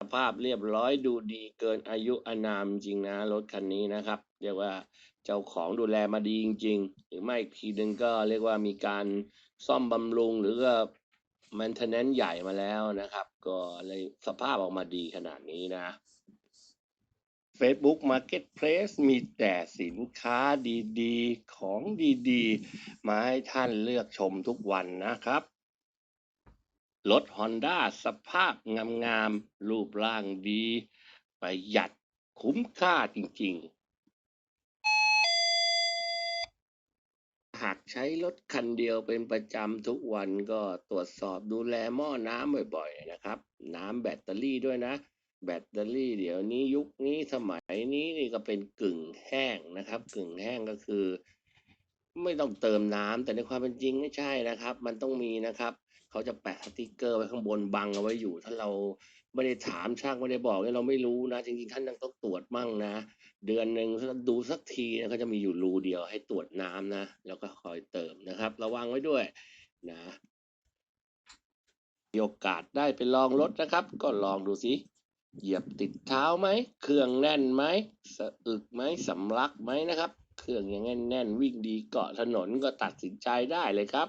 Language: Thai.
สภาพเรียบร้อยดูดีเกินอายุอานามจริงนะรถคันนี้นะครับ เรียกว่าเจ้าของดูแลมาดีจริง ๆ หรือไม่อีกทีนึงก็เรียกว่ามีการซ่อมบำรุงหรือก็ maintenance ใหญ่มาแล้วนะครับ ก็เลยสภาพออกมาดีขนาดนี้นะ Facebook Marketplace มีแต่สินค้าดีๆ ของดีๆ มาให้ท่านเลือกชมทุกวันนะครับ รถ Honda สภาพงามๆ รูปร่างดี ประหยัดคุ้มค่าจริงๆ หากใช้รถคันเดียวเป็นประจำทุกวันก็ตรวจสอบดูแลหม้อน้ำบ่อยๆนะครับ น้ำแบตเตอรี่ด้วยนะ แบตเตอรี่เดี๋ยวนี้ยุคนี้สมัยนี้นี่ก็เป็นกึ่งแห้งนะครับ กึ่งแห้งก็คือ ไม่ต้องเติมน้ำแต่ในความเป็นจริงไม่ใช่นะครับ มันต้องมีนะครับ เขาจะแปะสติกเกอร์ไว้ข้างบนบังเอาไว้อยู่ ถ้าเราไม่ได้ถามช่างไม่ได้บอกเนี่ยเราไม่รู้นะ จริงๆท่านต้องตรวจมั่งนะ เดือนหนึ่งดูสักทีนะเขาจะมีอยู่รูเดียวให้ตรวจน้ำนะ แล้วก็คอยเติมนะครับ ระวังไว้ด้วยนะมีโอกาสได้ไปลองรถนะครับ ก็ลองดูสิเหยียบติดเท้าไหม เครื่องแน่นไหมสะอึกไหมสำลักไหมนะครับ เครื่องยังแน่นแน่นวิ่งดีเกาะถนนก็ตัดสินใจได้เลยครับ